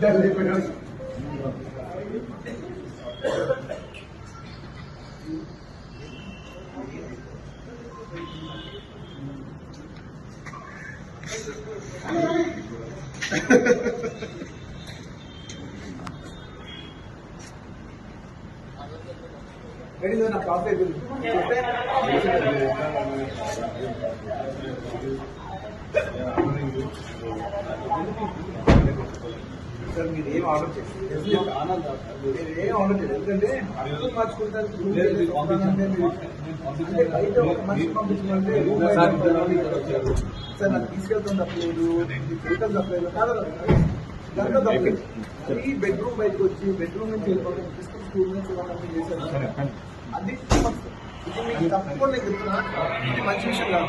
da lembrança. வெளியில நான் காப்பேஜ் சொல்லிட்டேன் సార్ మీరు ఏం ఆర్డర్ చేస్తారు మీరు ఏం ఆర్డర్ చేయలేదు. ఎందుకంటే అర్థం మార్చుకుంటారు అంటే బయట ఒక మనిషి పంపించమంటే సార్, నాకు తీసుకెళ్తాం తప్పలేదు. చేయటం తప్పలేదు. కాదు దాంట్లో తప్పలేదు. అది బెడ్రూమ్ బయటకు వచ్చి బెడ్రూమ్ నుంచి వెళ్ళిపోవడం స్కూల్ నుంచి చేశారు? అది తప్పు. ఇది మీకు తప్పకుండా నేను చెప్తున్నా ఇది మంచి విషయం కాదు.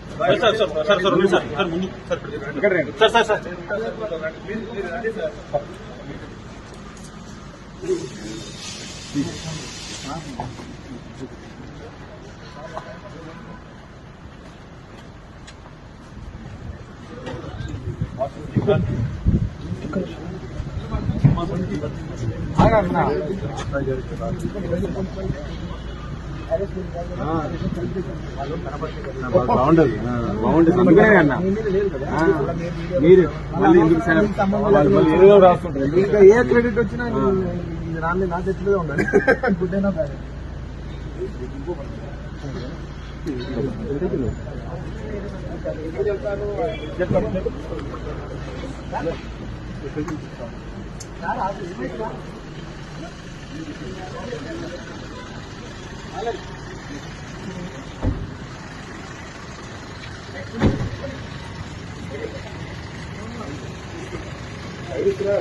సార్ సార్ సార్ సార్ ఉంది సార్ సార్ ముందు సార్ ఇక్కడ రండి సార్ సార్ సార్ ఆగన్నా. బాగుండదు బాగుంటుంది. అందుకనే క్రెడిట్ వచ్చినా రాని నా తెచ్చులో ఉండాలి. చెప్తాను இருக்கிற